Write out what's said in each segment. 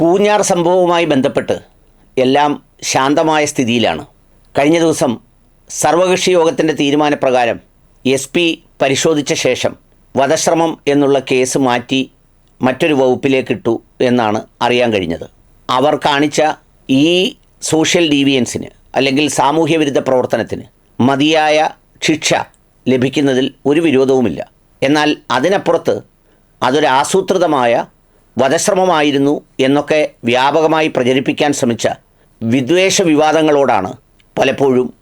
പൂഞ്ഞാർ സംഭവവുമായി ബന്ധപ്പെട്ട് എല്ലാം ശാന്തമായ സ്ഥിതിയിലാണ്. കഴിഞ്ഞ ദിവസം സർവകക്ഷി യോഗത്തിന്റെ തീരുമാനപ്രകാരം എസ് പി പരിശോധിച്ച ശേഷം വധശ്രമം എന്നുള്ള കേസ് മാറ്റി മറ്റൊരു വകുപ്പിലേക്കിട്ടു എന്നാണ് അറിയാൻ കഴിഞ്ഞത്. അവർ കാണിച്ച ഈ സോഷ്യൽ ഡീവിയൻസിന് അല്ലെങ്കിൽ സാമൂഹ്യ വിരുദ്ധ പ്രവർത്തനത്തിന് മതിയായ ശിക്ഷ ലഭിക്കുന്നതിൽ ഒരു വിരോധവുമില്ല. എന്നാൽ അതിനപ്പുറത്ത് അതൊരു ആസൂത്രിതമായ വധശ്രമമായിരുന്നു എന്നൊക്കെ വ്യാപകമായി പ്രചരിപ്പിക്കാൻ ശ്രമിച്ച വിദ്വേഷ വിവാദങ്ങളോടാണ് പലപ്പോഴും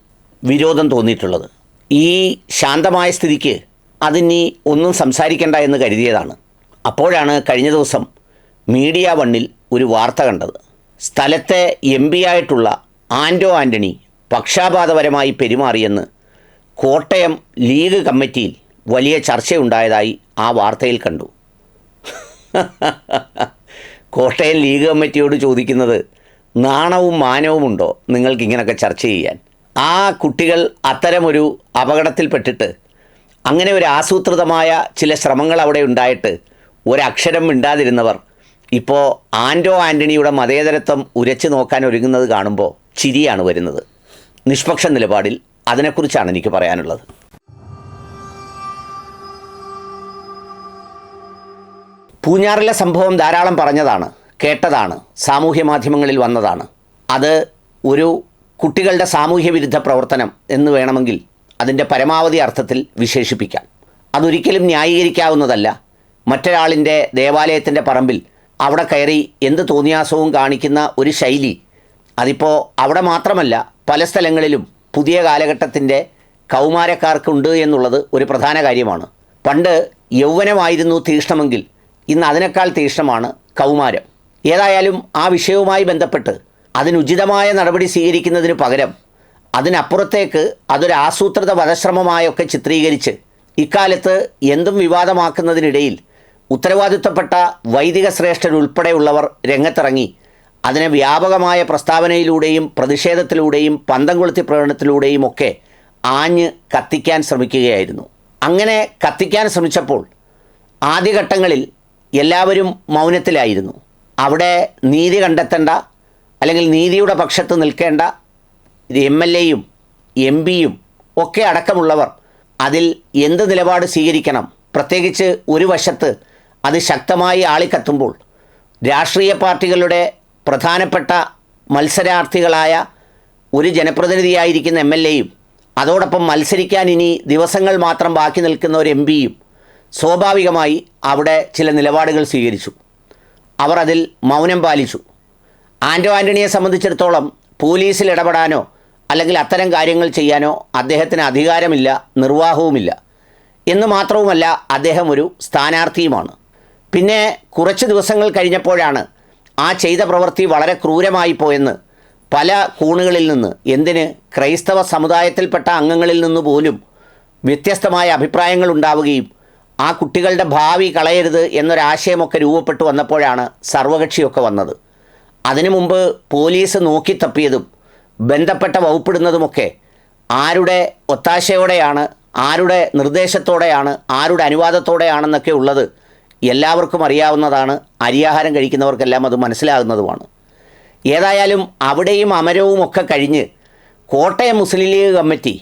വിരോധം തോന്നിയിട്ടുള്ളത്. ഈ ശാന്തമായ സ്ഥിതിക്ക് അതിനി ഒന്നും സംസാരിക്കേണ്ട എന്ന് കരുതിയതാണ്. അപ്പോഴാണ് കഴിഞ്ഞ ദിവസം മീഡിയ വണ്ണിൽ ഒരു വാർത്ത കണ്ടത്. സ്ഥലത്തെ എം ആയിട്ടുള്ള ആന്റോ ആന്റണി പക്ഷാപാതപരമായി പെരുമാറിയെന്ന് കോട്ടയം ലീഗ് കമ്മിറ്റിയിൽ വലിയ ചർച്ചയുണ്ടായതായി ആ വാർത്തയിൽ കണ്ടു. കോട്ടയം ലീഗ് കമ്മിറ്റിയോട് ചോദിക്കുന്നത് നാണവും മാനവും ഉണ്ടോ? നിങ്ങൾക്ക് ഇങ്ങനെയൊക്കെ ചർച്ച ചെയ്യാൻ. ആ കുട്ടികൾ അത്തരമൊരു അപകടത്തിൽപ്പെട്ടിട്ട് അങ്ങനെ ഒരു ആസൂത്രിതമായ ചില ശ്രമങ്ങൾ അവിടെ ഉണ്ടായിട്ട് ഒരക്ഷരം മിണ്ടാതിരുന്നവർ ഇപ്പോൾ ആന്റോ ആന്റണിയുടെ മതേതരത്വം ഉരച്ചു നോക്കാൻ ഒരുങ്ങുന്നത് കാണുമ്പോൾ ചിരിയാണ് വരുന്നത്. നിഷ്പക്ഷ നിലപാടിൽ അതിനെക്കുറിച്ചാണ് എനിക്ക് പറയാനുള്ളത്. പൂഞ്ഞാറിലെ സംഭവം ധാരാളം പറഞ്ഞതാണ് കേട്ടതാണ് സാമൂഹ്യ മാധ്യമങ്ങളിൽ വന്നതാണ്. അത് ഒരു കുട്ടികളുടെ സാമൂഹ്യ വിരുദ്ധ പ്രവർത്തനം എന്ന് വേണമെങ്കിൽ അതിന്റെ പരമാവധി അർത്ഥത്തിൽ വിശേഷിപ്പിക്കാം. അതൊരിക്കലും ന്യായീകരിക്കാവുന്നതല്ല. മറ്റൊരാളിന്റെ ദേവാലയത്തിന്റെ പറമ്പിൽ അവിടെ കയറി എന്ത് തോന്നിയാസവും കാണിക്കുന്ന ഒരു ശൈലി അതിപ്പോൾ അവിടെ മാത്രമല്ല പല സ്ഥലങ്ങളിലും പുതിയ കാലഘട്ടത്തിന്റെ കൗമാരക്കാർക്കുണ്ട് എന്നുള്ളത് ഒരു പ്രധാന കാര്യമാണ്. പണ്ട് യൗവനമായിരുന്നു തീഷ്ണമെങ്കിൽ ഇന്ന് അതിനേക്കാൾ തീഷ്ണമാണ് കൗമാരം. ഏതായാലും ആ വിഷയവുമായി ബന്ധപ്പെട്ട് അതിനുചിതമായ നടപടി സ്വീകരിക്കുന്നതിന് പകരം അതിനപ്പുറത്തേക്ക് അതൊരു ആസൂത്രിത വധശ്രമമായൊക്കെ ചിത്രീകരിച്ച് ഇക്കാലത്ത് എന്തും വിവാദമാക്കുന്നതിനിടയിൽ ഉത്തരവാദിത്തപ്പെട്ട വൈദിക ശ്രേഷ്ഠരുൾപ്പെടെയുള്ളവർ രംഗത്തിറങ്ങി അതിനെ വ്യാപകമായ പ്രസ്താവനയിലൂടെയും പ്രതിഷേധത്തിലൂടെയും പന്തം കൊളുത്തി പ്രകടനത്തിലൂടെയും ഒക്കെ ആഞ്ഞ് കത്തിക്കാൻ ശ്രമിക്കുകയായിരുന്നു. അങ്ങനെ കത്തിക്കാൻ ശ്രമിച്ചപ്പോൾ ആദ്യഘട്ടങ്ങളിൽ എല്ലാവരും മൗനത്തിലായിരുന്നു. അവിടെ നീതി കണ്ടെത്തേണ്ട അല്ലെങ്കിൽ നീതിയുടെ പക്ഷത്ത് നിൽക്കേണ്ട എം എൽ എയും എം പിയും ഒക്കെ അടക്കമുള്ളവർ അതിൽ എന്ത് നിലപാട് സ്വീകരിക്കണം? പ്രത്യേകിച്ച് ഒരു വശത്ത് അത് ശക്തമായി ആളിക്കത്തുമ്പോൾ രാഷ്ട്രീയ പാർട്ടികളുടെ പ്രധാനപ്പെട്ട മത്സരാർത്ഥികളായ ഒരു ജനപ്രതിനിധിയായിരിക്കുന്ന എം എൽ എയും അതോടൊപ്പം മത്സരിക്കാൻ ഇനി ദിവസങ്ങൾ മാത്രം ബാക്കി നിൽക്കുന്ന ഒരു എം പിയും സ്വാഭാവികമായി അവിടെ ചില നിലപാടുകൾ സ്വീകരിച്ചു. അവർ അതിൽ മൗനം പാലിച്ചു. ആന്റോ ആന്റണിയെ സംബന്ധിച്ചിടത്തോളം പോലീസിൽ ഇടപെടാനോ അല്ലെങ്കിൽ അത്തരം കാര്യങ്ങൾ ചെയ്യാനോ അദ്ദേഹത്തിന് അധികാരമില്ല നിർവാഹവുമില്ല. എന്ന് മാത്രവുമല്ല അദ്ദേഹം ഒരു സ്ഥാനാർത്ഥിയുമാണ്. പിന്നെ കുറച്ച് ദിവസങ്ങൾ കഴിഞ്ഞപ്പോഴാണ് ആ ചെയ്ത പ്രവൃത്തി വളരെ ക്രൂരമായി പോയെന്ന് പല കൂണുകളിൽ നിന്ന് എന്തിന് ക്രൈസ്തവ സമുദായത്തിൽപ്പെട്ട അംഗങ്ങളിൽ നിന്ന് പോലും വ്യത്യസ്തമായ അഭിപ്രായങ്ങൾ ഉണ്ടാവുകയും ആ കുട്ടികളുടെ ഭാവി കളയരുത് എന്നൊരാശയമൊക്കെ രൂപപ്പെട്ടു വന്നപ്പോഴാണ് സർവകക്ഷിയൊക്കെ വന്നത്. അതിനു മുമ്പ് പോലീസ് നോക്കിത്തപ്പിയതും ബന്ധപ്പെട്ട വകുപ്പിടുന്നതുമൊക്കെ ആരുടെ ഒത്താശയോടെയാണ് ആരുടെ നിർദ്ദേശത്തോടെയാണ് ആരുടെ അനുവാദത്തോടെയാണെന്നൊക്കെ ഉള്ളത് എല്ലാവർക്കും അറിയാവുന്നതാണ്. അരിയാഹാരം കഴിക്കുന്നവർക്കെല്ലാം അത് മനസ്സിലാകുന്നതുമാണ്. ഏതായാലും അവിടെയും അമരവും ഒക്കെ കഴിഞ്ഞ് കോട്ടയം മുസ്ലിം ലീഗ് കമ്മിറ്റി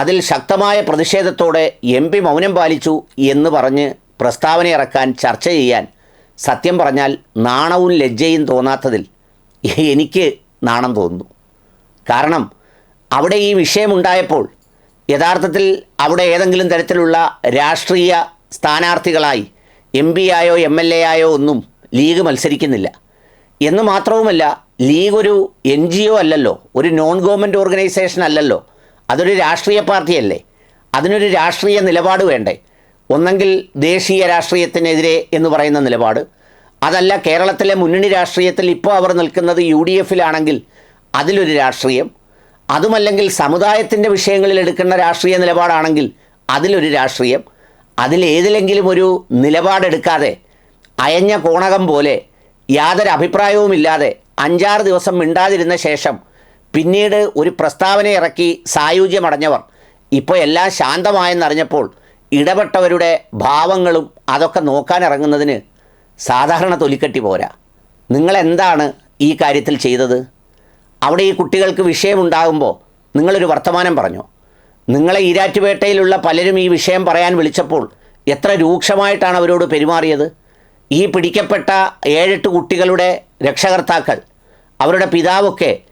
അതിൽ ശക്തമായ പ്രതിഷേധത്തോടെ എം പി മൗനം പാലിച്ചു എന്ന് പറഞ്ഞ് പ്രസ്താവന ഇറക്കാൻ ചർച്ച ചെയ്യാൻ സത്യം പറഞ്ഞാൽ നാണവും ലജ്ജയും തോന്നാത്തതിൽ എനിക്ക് നാണം തോന്നുന്നു. കാരണം അവിടെ ഈ വിഷയമുണ്ടായപ്പോൾ യഥാർത്ഥത്തിൽ അവിടെ ഏതെങ്കിലും തരത്തിലുള്ള രാഷ്ട്രീയ സ്ഥാനാർത്ഥികളായി എം പി ആയോ എം എൽ എ ആയോ ഒന്നും ലീഗ് മത്സരിക്കുന്നില്ല. എന്ന് മാത്രവുമല്ല ലീഗ് ഒരു എൻ ജി ഒ അല്ലല്ലോ ഒരു നോൺ ഗവൺമെന്റ് ഓർഗനൈസേഷൻ അല്ലല്ലോ അതൊരു രാഷ്ട്രീയ പാർട്ടിയല്ലേ? അതിനൊരു രാഷ്ട്രീയ നിലപാട് വേണ്ടേ? ഒന്നെങ്കിൽ ദേശീയ രാഷ്ട്രീയത്തിനെതിരെ എന്ന് പറയുന്ന നിലപാട്. അതല്ല കേരളത്തിലെ മുന്നണി രാഷ്ട്രീയത്തിൽ ഇപ്പോൾ അവർ നിൽക്കുന്നത് യു ഡി എഫിലാണെങ്കിൽ അതിലൊരു രാഷ്ട്രീയം. അതുമല്ലെങ്കിൽ സമുദായത്തിന്റെ വിഷയങ്ങളിൽ എടുക്കുന്ന രാഷ്ട്രീയ നിലപാടാണെങ്കിൽ അതിലൊരു രാഷ്ട്രീയം. അതിലേതിലെങ്കിലും ഒരു നിലപാടെടുക്കാതെ അയഞ്ഞ കോണകം പോലെ യാതൊരു അഭിപ്രായവുമില്ലാതെ അഞ്ചാറ് ദിവസം മിണ്ടാതിരുന്ന ശേഷം പിന്നീട് ഒരു പ്രസ്താവന ഇറക്കി സായുജ്യമടഞ്ഞവർ. ഇപ്പോൾ എല്ലാം ശാന്തമായെന്നറിഞ്ഞപ്പോൾ ഇടപെട്ടവരുടെ ഭാവങ്ങളും അതൊക്കെ നോക്കാൻ ഇറങ്ങുന്നതിന് സാധാരണ തൊലിക്കെട്ടി പോരാ. നിങ്ങളെന്താണ് ഈ കാര്യത്തിൽ ചെയ്തത്? അവിടെ ഈ കുട്ടികൾക്ക് വിഷയമുണ്ടാകുമ്പോൾ നിങ്ങളൊരു വർത്തമാനം പറഞ്ഞു? നിങ്ങളെ ഈരാറ്റുപേട്ടയിലുള്ള പലരും ഈ വിഷയം പറയാൻ വിളിച്ചപ്പോൾ എത്ര രൂക്ഷമായിട്ടാണ് അവരോട് പെരുമാറിയത്? ഈ പിടിക്കപ്പെട്ട ഏഴെട്ട് കുട്ടികളുടെ രക്ഷകർത്താക്കൾ അവരുടെ പിതാവൊക്കെ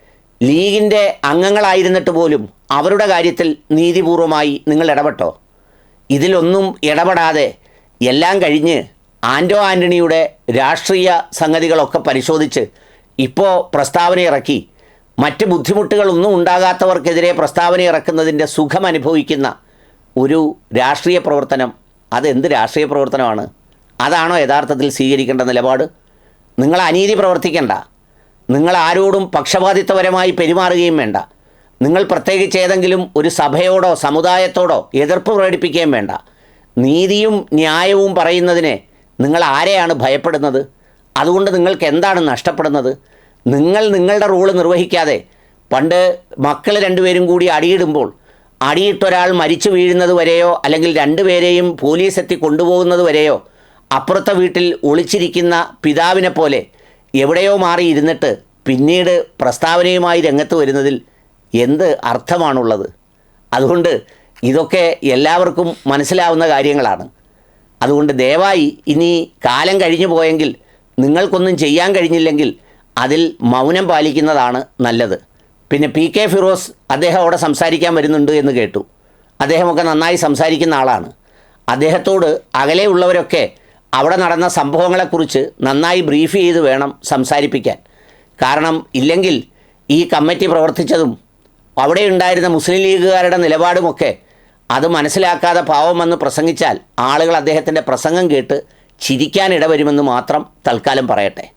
ലീഗിന്റെ അംഗങ്ങളായിരുന്നിട്ട് പോലും അവരുടെ കാര്യത്തിൽ നീതിപൂർവമായി നിങ്ങൾ ഇടപെട്ടോ? ഇതിലൊന്നും ഇടപെടാതെ എല്ലാം കഴിഞ്ഞ് ആന്റോ ആന്റണിയുടെ രാഷ്ട്രീയ സംഗതികളൊക്കെ പരിശോധിച്ച് ഇപ്പോൾ പ്രസ്താവന ഇറക്കി. മറ്റ് ബുദ്ധിമുട്ടുകളൊന്നും ഉണ്ടാകാത്തവർക്കെതിരെ പ്രസ്താവന ഇറക്കുന്നതിന്റെ സുഖം അനുഭവിക്കുന്ന ഒരു രാഷ്ട്രീയ പ്രവർത്തനം. അതെന്ത് രാഷ്ട്രീയ പ്രവർത്തനമാണ്? അതാണോ യഥാർത്ഥത്തിൽ സ്വീകരിക്കേണ്ട നിലപാട്? നിങ്ങൾ അനീതി പ്രവർത്തിക്കേണ്ട. നിങ്ങൾ ആരോടും പക്ഷപാതിത്വപരമായി പെരുമാറുകയും വേണ്ട. നിങ്ങൾ പ്രത്യേകിച്ച് ഏതെങ്കിലും ഒരു സഭയോടോ സമുദായത്തോടോ എതിർപ്പ് പ്രകടിപ്പിക്കുകയും വേണ്ട. നീതിയും ന്യായവും പറയുന്നതിനെ നിങ്ങൾ ആരെയാണ് ഭയപ്പെടുന്നത്? അതുകൊണ്ട് നിങ്ങൾക്ക് എന്താണ് നഷ്ടപ്പെടുന്നത്? നിങ്ങൾ നിങ്ങളുടെ റോൾ നിർവഹിക്കാതെ പണ്ട് മക്കൾ രണ്ടുപേരും കൂടി അടിയിടുമ്പോൾ അടിയിട്ടൊരാൾ മരിച്ചു വീഴുന്നത് വരെയോ അല്ലെങ്കിൽ രണ്ടുപേരെയും പോലീസ് എത്തി കൊണ്ടുപോകുന്നത് വരെയോ അപ്പുറത്തെ വീട്ടിൽ ഒളിച്ചിരിക്കുന്ന പിതാവിനെ പോലെ എവിടെയോ മാറിയിരുന്നിട്ട് പിന്നീട് പ്രസ്താവനയുമായി രംഗത്ത് വരുന്നതിൽ എന്ത് അർത്ഥമാണുള്ളത്? അതുകൊണ്ട് ഇതൊക്കെ എല്ലാവർക്കും മനസ്സിലാവുന്ന കാര്യങ്ങളാണ്. അതുകൊണ്ട് ദയവായി ഇനി കാലം കഴിഞ്ഞു പോയെങ്കിൽ നിങ്ങൾക്കൊന്നും ചെയ്യാൻ കഴിഞ്ഞില്ലെങ്കിൽ അതിൽ മൗനം പാലിക്കുന്നതാണ് നല്ലത്. പിന്നെ പി കെ ഫിറോസ് അദ്ദേഹം അവിടെ സംസാരിക്കാൻ വരുന്നുണ്ട് എന്ന് കേട്ടു. അദ്ദേഹമൊക്കെ നന്നായി സംസാരിക്കുന്ന ആളാണ്. അദ്ദേഹത്തോട് അകലെയുള്ളവരൊക്കെ അവിടെ നടന്ന സംഭവങ്ങളെക്കുറിച്ച് നന്നായി ബ്രീഫ് ചെയ്ത് വേണം സംസാരിപ്പിക്കാൻ. കാരണം ഇല്ലെങ്കിൽ ഈ കമ്മിറ്റി പ്രവർത്തിച്ചതും അവിടെ ഉണ്ടായിരുന്ന മുസ്ലിം ലീഗുകാരുടെ നിലപാടുമൊക്കെ അത് മനസ്സിലാക്കാതെ പാവം വന്ന് പ്രസംഗിച്ചാൽ ആളുകൾ അദ്ദേഹത്തിന്റെ പ്രസംഗം കേട്ട് ചിരിക്കാനിടവരുമെന്ന് മാത്രം തൽക്കാലം പറയട്ടെ.